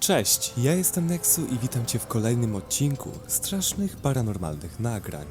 Cześć, ja jestem Nexu i witam Cię w kolejnym odcinku strasznych paranormalnych nagrań.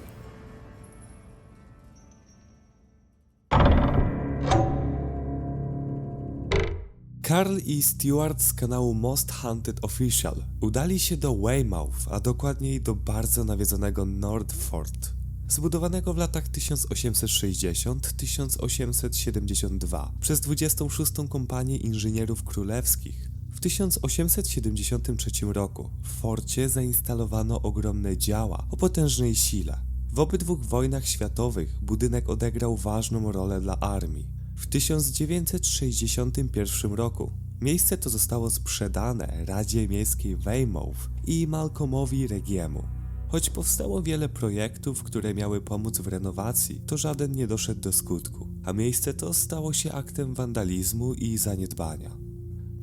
Carl i Stewart z kanału Most Haunted Official udali się do Weymouth, a dokładniej do bardzo nawiedzonego Nordfort, zbudowanego w latach 1860-1872 przez 26. Kompanię Inżynierów Królewskich. W 1873 roku w forcie zainstalowano ogromne działa o potężnej sile. W obydwu wojnach światowych budynek odegrał ważną rolę dla armii. W 1961 roku miejsce to zostało sprzedane Radzie Miejskiej Weymouth i Malcolmowi Regiemu. Choć powstało wiele projektów, które miały pomóc w renowacji, to żaden nie doszedł do skutku, a miejsce to stało się aktem wandalizmu i zaniedbania.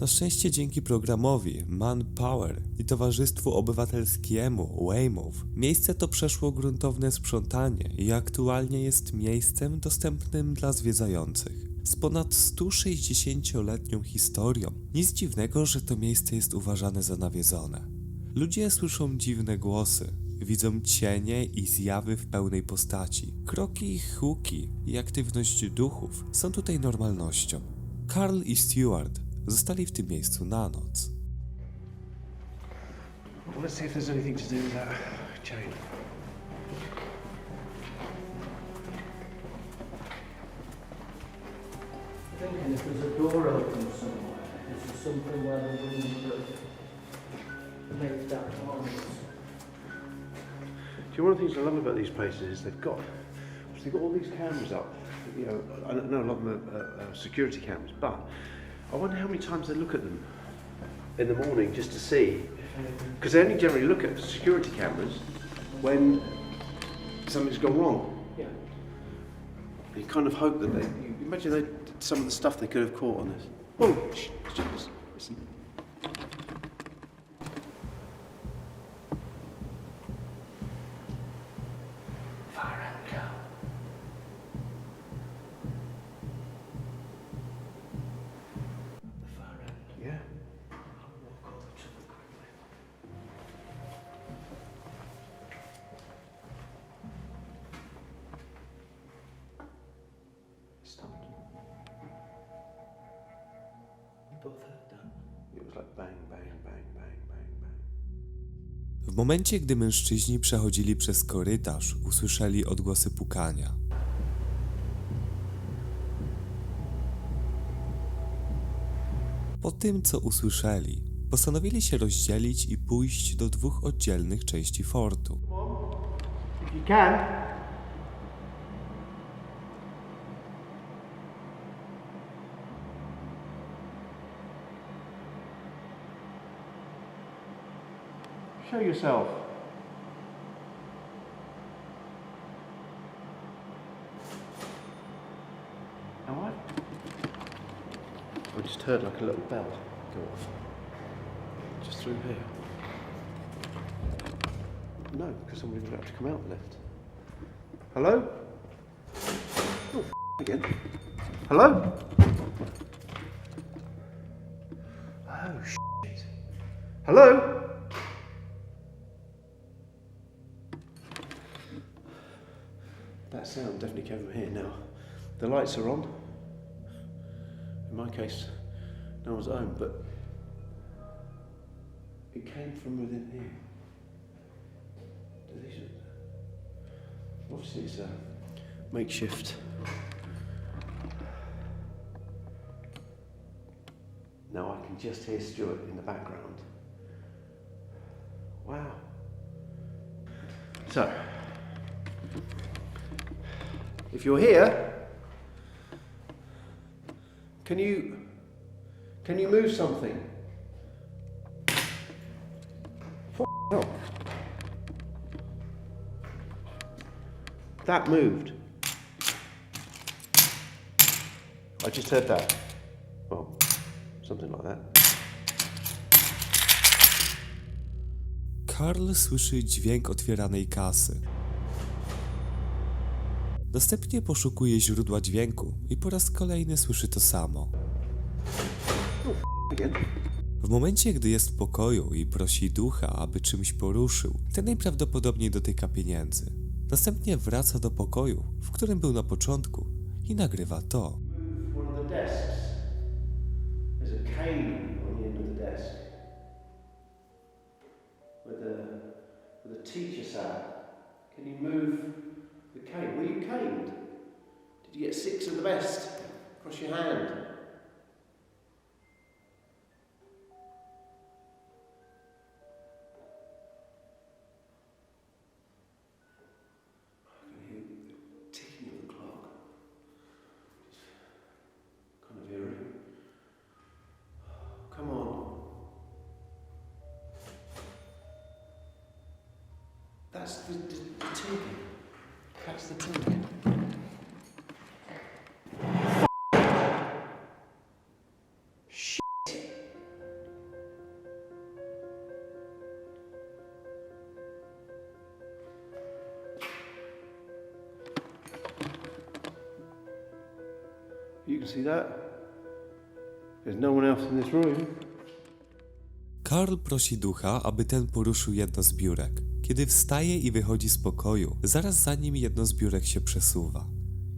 Na szczęście dzięki programowi Manpower i Towarzystwu Obywatelskiemu Weymouth miejsce to przeszło gruntowne sprzątanie i aktualnie jest miejscem dostępnym dla zwiedzających. Z ponad 160-letnią historią, nic dziwnego, że to miejsce jest uważane za nawiedzone. Ludzie słyszą dziwne głosy, widzą cienie i zjawy w pełnej postaci. Kroki, huki i aktywność duchów są tutaj normalnością. Carl i Stewart zostali w tym miejscu na noc. Well, let's see if there's anything to do with that chain. thinking if there's a door open somewhere, this is something where the wind would have that noise. Do you know one of the things I love about these places is they've got they've got all these cameras up. You know, I know a lot of them are uh, uh, security cameras, but I wonder how many times they look at them in the morning just to see, because they only generally look at security cameras when something's gone wrong. Yeah. You kind of hope that they. You imagine they, some of the stuff they could have caught on this. Oh, shh, listen. W momencie, gdy mężczyźni przechodzili przez korytarz, usłyszeli odgłosy pukania. Po tym, co usłyszeli, postanowili się rozdzielić i pójść do dwóch oddzielnych części fortu. Show yourself. Now what? I just heard like a little bell go off. Just through here. No, because somebody would have to come out lift. Hello? Oh, again. Hello? Oh, shit. Hello? That sound definitely came from here now. The lights are on. In my case, no one's home, but it came from within here. Obviously, it's a makeshift. Now I can just hear Stuart in the background. Wow. If you're here, can you can you move something? F-. That moved. I just heard that. Well, something like that. Karl słyszy dźwięk otwieranej kasy. Następnie poszukuje źródła dźwięku i po raz kolejny słyszy to samo. W momencie, gdy jest w pokoju i prosi ducha, aby czymś poruszył, ten najprawdopodobniej dotyka pieniędzy. Następnie wraca do pokoju, w którym był na początku i nagrywa to. Where the teacher. Can you move came? Were you caned? Did you get six of the best? Cross your hand. That's the, the, the ticking. That's the ticket. You can see that. There's no one else in this room. Karl prosi ducha, aby ten poruszył jedno z biurek. Kiedy wstaje i wychodzi z pokoju, zaraz za nim jedno z biurek się przesuwa.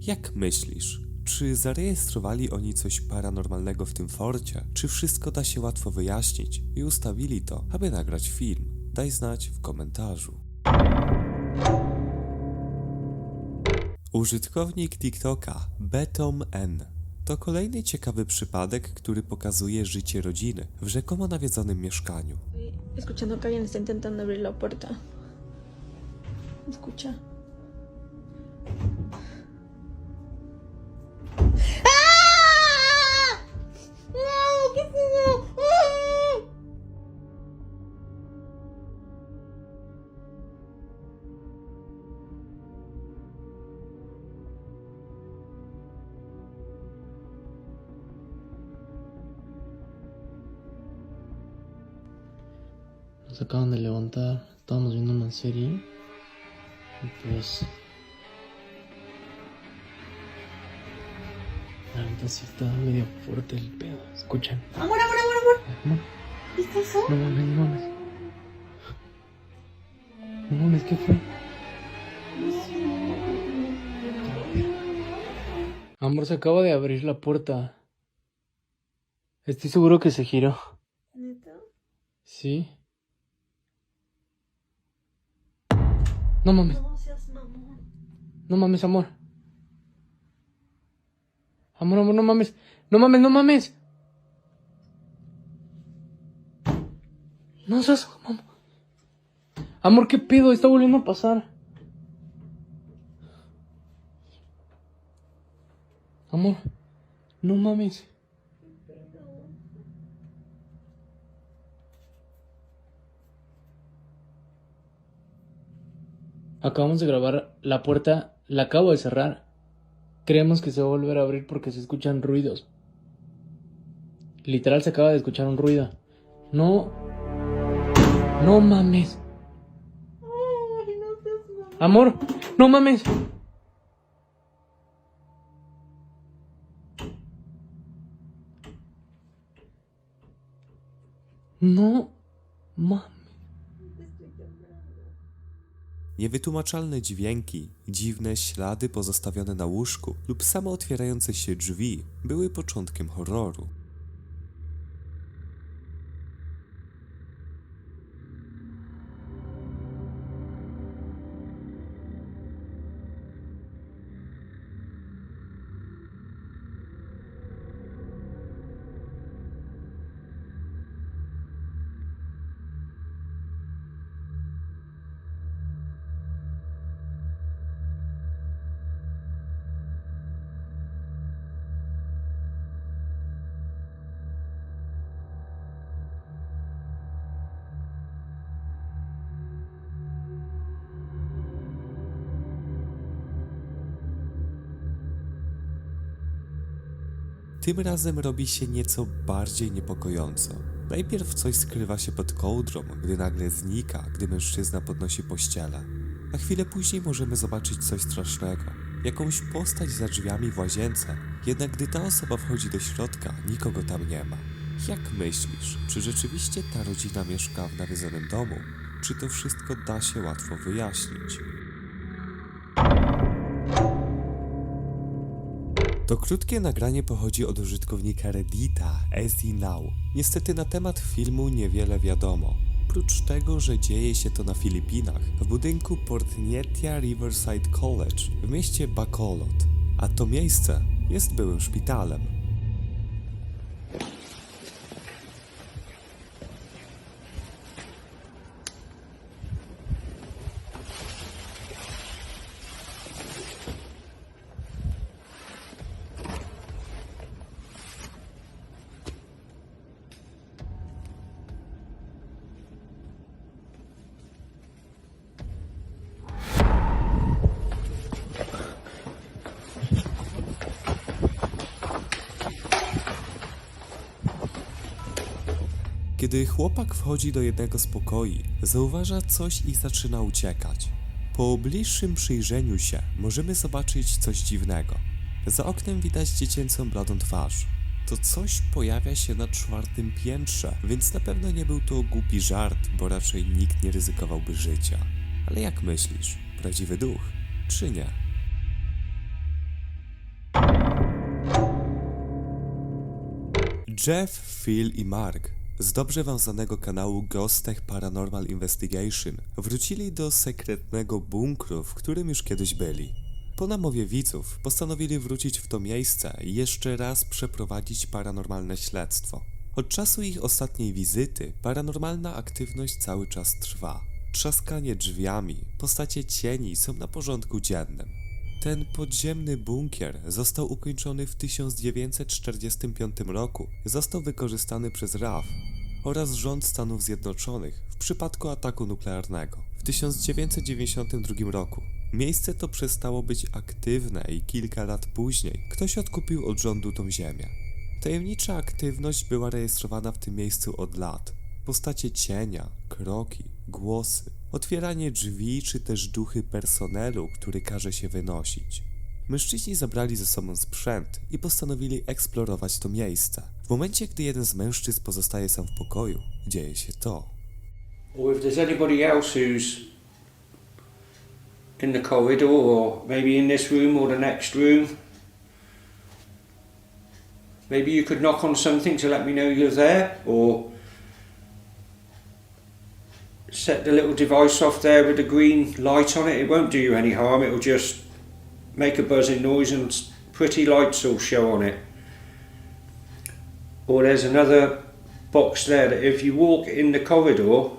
Jak myślisz, czy zarejestrowali oni coś paranormalnego w tym forcie? Czy wszystko da się łatwo wyjaśnić i ustawili to, aby nagrać film? Daj znać w komentarzu. Użytkownik TikToka Betom N to kolejny ciekawy przypadek, który pokazuje życie rodziny w rzekomo nawiedzonym mieszkaniu. Escuchando que alguien está intentando abrir la puerta. Escucha. Nos acaban de levantar, estábamos viendo una serie y pues... La neta sí está medio fuerte el pedo, escuchan. Amor, amor, amor, amor. Amor, ¿Viste eso? no mames, no mames. No mames, ¿qué fue? Amor, se acaba de abrir la puerta. Estoy seguro que se giró. ¿Neta? ¿Sí? No mames. No seas mamón. No mames, amor. Amor, amor, no mames. No mames, no mames. No seas mamón. Amor, ¿qué pedo? Está volviendo a pasar. Amor, no mames. Acabamos de grabar la puerta, la acabo de cerrar. Creemos que se va a volver a abrir porque se escuchan ruidos. Literal se acaba de escuchar un ruido. No. No mames. Amor, no mames. No mames. Niewytłumaczalne dźwięki, dziwne ślady pozostawione na łóżku lub samo otwierające się drzwi były początkiem horroru. Tym razem robi się nieco bardziej niepokojąco. Najpierw coś skrywa się pod kołdrą, gdy nagle znika, gdy mężczyzna podnosi pościelę. A chwilę później możemy zobaczyć coś strasznego. Jakąś postać za drzwiami w łazience, jednak gdy ta osoba wchodzi do środka, nikogo tam nie ma. Jak myślisz, czy rzeczywiście ta rodzina mieszka w nawiedzonym domu? Czy to wszystko da się łatwo wyjaśnić? To krótkie nagranie pochodzi od użytkownika Reddita Now. Niestety na temat filmu niewiele wiadomo. Prócz tego, że dzieje się to na Filipinach, w budynku Portnietia Riverside College w mieście Bacolod, a to miejsce jest byłym szpitalem. Kiedy chłopak wchodzi do jednego z pokoi, zauważa coś i zaczyna uciekać. Po bliższym przyjrzeniu się możemy zobaczyć coś dziwnego. Za oknem widać dziecięcą bladą twarz. To coś pojawia się na czwartym piętrze, więc na pewno nie był to głupi żart, bo raczej nikt nie ryzykowałby życia. Ale jak myślisz, prawdziwy duch, czy nie? Jeff, Phil i Mark z dobrze wam znanego kanału Ghost Tech Paranormal Investigation wrócili do sekretnego bunkru, w którym już kiedyś byli. Po namowie widzów postanowili wrócić w to miejsce i jeszcze raz przeprowadzić paranormalne śledztwo. Od czasu ich ostatniej wizyty paranormalna aktywność cały czas trwa. Trzaskanie drzwiami, postacie cieni są na porządku dziennym. Ten podziemny bunkier został ukończony w 1945 roku. Został wykorzystany przez RAF oraz rząd Stanów Zjednoczonych w przypadku ataku nuklearnego. W 1992 roku miejsce to przestało być aktywne i kilka lat później ktoś odkupił od rządu tą ziemię. Tajemnicza aktywność była rejestrowana w tym miejscu od lat. Postacie cienia, kroki, głosy, otwieranie drzwi czy też duchy personelu, który każe się wynosić. Mężczyźni zabrali ze sobą sprzęt i postanowili eksplorować to miejsce. W momencie, gdy jeden z mężczyzn pozostaje sam w pokoju, dzieje się to. or if there's anybody else who's in the corridor or maybe in this room or the next room, maybe you could knock on something to let me know you're there or set the little device off there with the green light on it. It won't do you any harm, it'll just make a buzzing noise and pretty lights will show on it. Or there's another box there that if you walk in the corridor,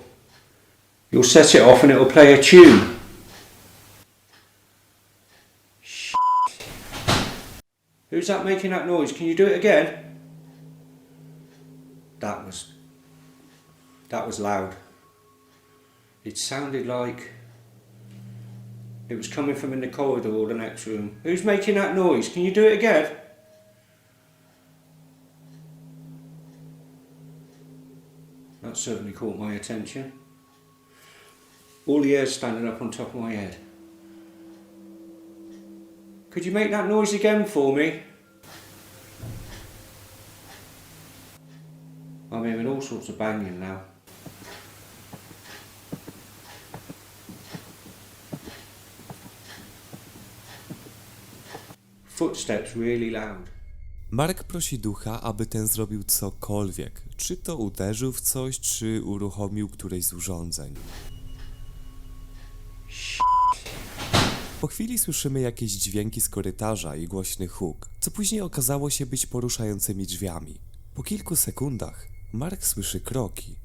You'll set it off and it'll play a tune. Who's that making that noise? Can you do it again? That was that was loud. It sounded like it was coming from in the corridor or the next room. Who's making that noise? Can you do it again? That certainly caught my attention. All the hair's standing up on top of my head. Could you make that noise again for me? I'm hearing all sorts of banging now. Footsteps really loud. Mark prosi ducha, aby ten zrobił cokolwiek, czy to uderzył w coś, czy uruchomił któreś z urządzeń. Po chwili słyszymy jakieś dźwięki z korytarza i głośny huk, co później okazało się być poruszającymi drzwiami. Po kilku sekundach Mark słyszy kroki.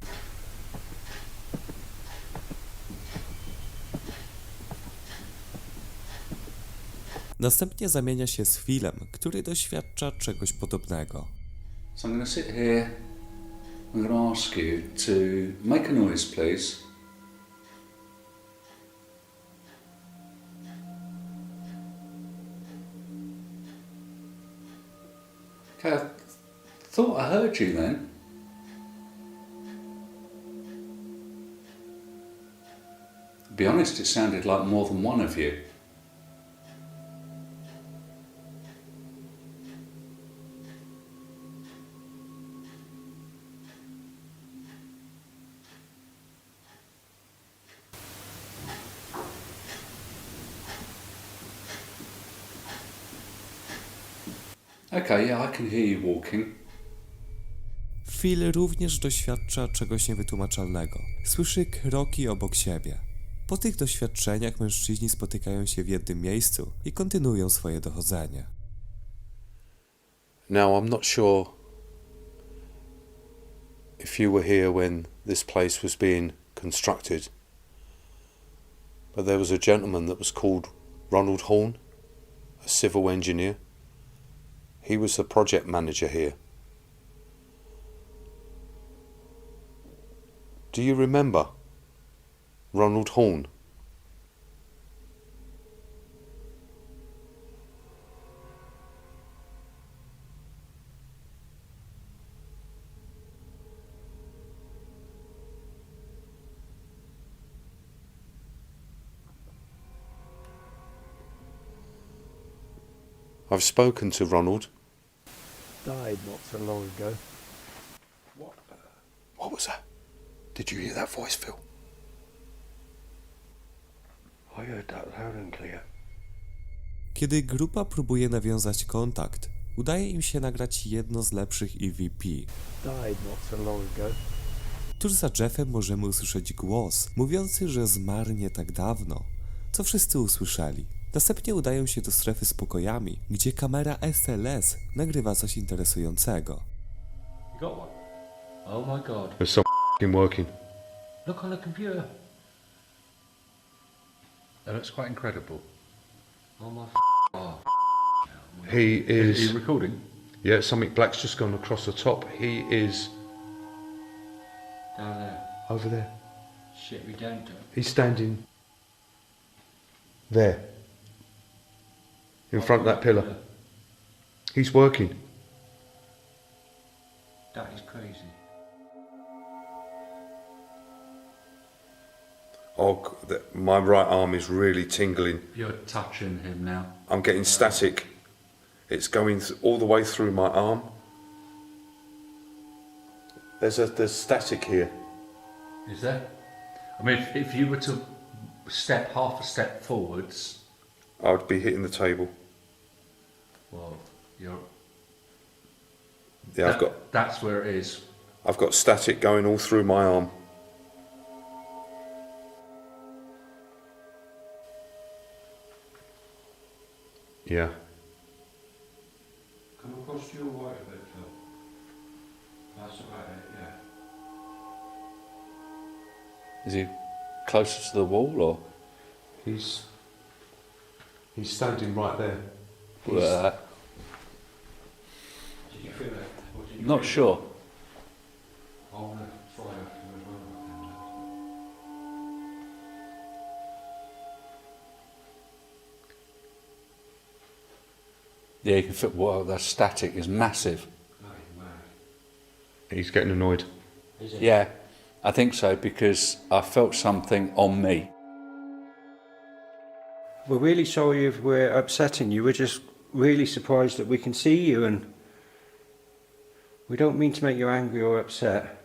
Następnie zamienia się z Philem, który doświadcza czegoś podobnego. So I'm going to sit here. I'm going to ask you to make a noise, please. I thought I heard you then. To be honest, it sounded like more than one of you. Okay, yeah, I can hear you walking. Phil również doświadcza czegoś niewytłumaczalnego. Słyszy kroki obok siebie. Po tych doświadczeniach mężczyźni spotykają się w jednym miejscu i kontynuują swoje dochodzenie. Now, I'm not sure if you were here when this place was being constructed, but there was a gentleman that was called Ronald Horn, a civil engineer. He was the project manager here. Do you remember Ronald Horn? I've spoken to Ronald. Died not so long ago. What was that? Did you hear that voice, Phil? I heard that loud and clear. Kiedy grupa próbuje nawiązać kontakt, udaje im się nagrać jedno z lepszych EVP. Died not so long ago. Tuż za Jeffem możemy usłyszeć głos, mówiący, że zmarł nie tak dawno, co wszyscy usłyszeli. Następnie udają się do strefy z pokojami, gdzie kamera SLS nagrywa coś interesującego. You got one? Oh my god. There's some f***ing working. Look on the computer. That looks quite incredible. Oh my god. He Are is. you recording? Yeah, something black's just gone across the top. He is Down there. over there. Shit, we down to it. He's standing there in front of that pillar. He's working. That is crazy. Oh, the, my right arm is really tingling. You're touching him now. I'm getting static. It's going th- all the way through my arm. There's a there's static here. Is there? I mean, if, if you were to step half a step forwards, I would be hitting the table. Well, you're. Yeah, I've got That's where it is. I've got static going all through my arm. Yeah. Come across to your right a bit, Phil. That's about it, yeah. Is he closer to the wall or? He's he's standing right there. He's- Uh, Did you feel it? Or did you not sure. It? I want to try after as well. Yeah, you can fit. Wow, that static is massive. He's getting annoyed. Is? Yeah, I think so because I felt something on me. We're really sorry if we're upsetting you. We're just really surprised that we can see you and we don't mean to make you angry or upset.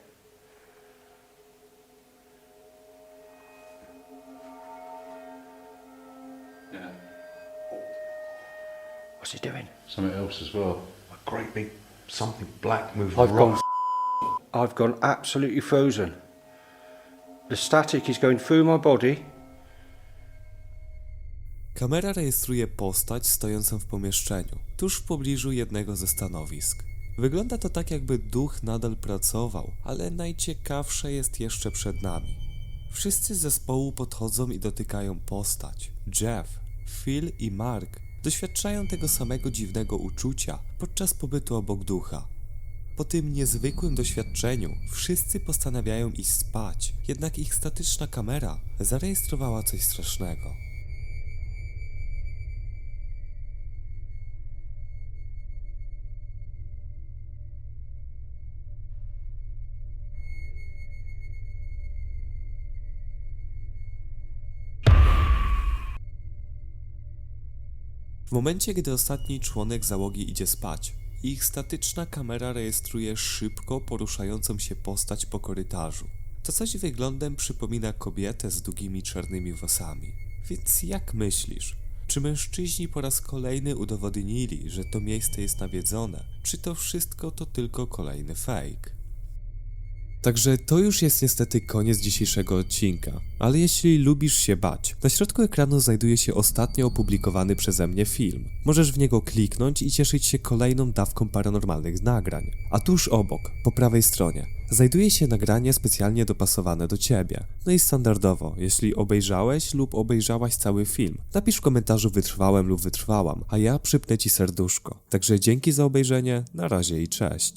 Yeah. What's he doing? Something else as well. A great big something black moving I've right. gone. I've gone absolutely frozen. The static is going through my body. Kamera rejestruje postać stojącą w pomieszczeniu, tuż w pobliżu jednego ze stanowisk. Wygląda to tak, jakby duch nadal pracował, ale najciekawsze jest jeszcze przed nami. Wszyscy z zespołu podchodzą i dotykają postać. Jeff, Phil i Mark doświadczają tego samego dziwnego uczucia podczas pobytu obok ducha. Po tym niezwykłym doświadczeniu wszyscy postanawiają iść spać, jednak ich statyczna kamera zarejestrowała coś strasznego. W momencie, gdy ostatni członek załogi idzie spać, ich statyczna kamera rejestruje szybko poruszającą się postać po korytarzu. To coś wyglądem przypomina kobietę z długimi czarnymi włosami. Więc jak myślisz, Czy mężczyźni po raz kolejny udowodnili, że to miejsce jest nawiedzone? Czy to wszystko to tylko kolejny fake? Także to już jest niestety koniec dzisiejszego odcinka. Ale jeśli lubisz się bać, na środku ekranu znajduje się ostatnio opublikowany przeze mnie film. Możesz w niego kliknąć i cieszyć się kolejną dawką paranormalnych nagrań. A tuż obok, po prawej stronie, znajduje się nagranie specjalnie dopasowane do ciebie. No i standardowo, jeśli obejrzałeś lub obejrzałaś cały film, napisz w komentarzu wytrwałem lub wytrwałam, a ja przypnę ci serduszko. Także dzięki za obejrzenie, na razie i cześć.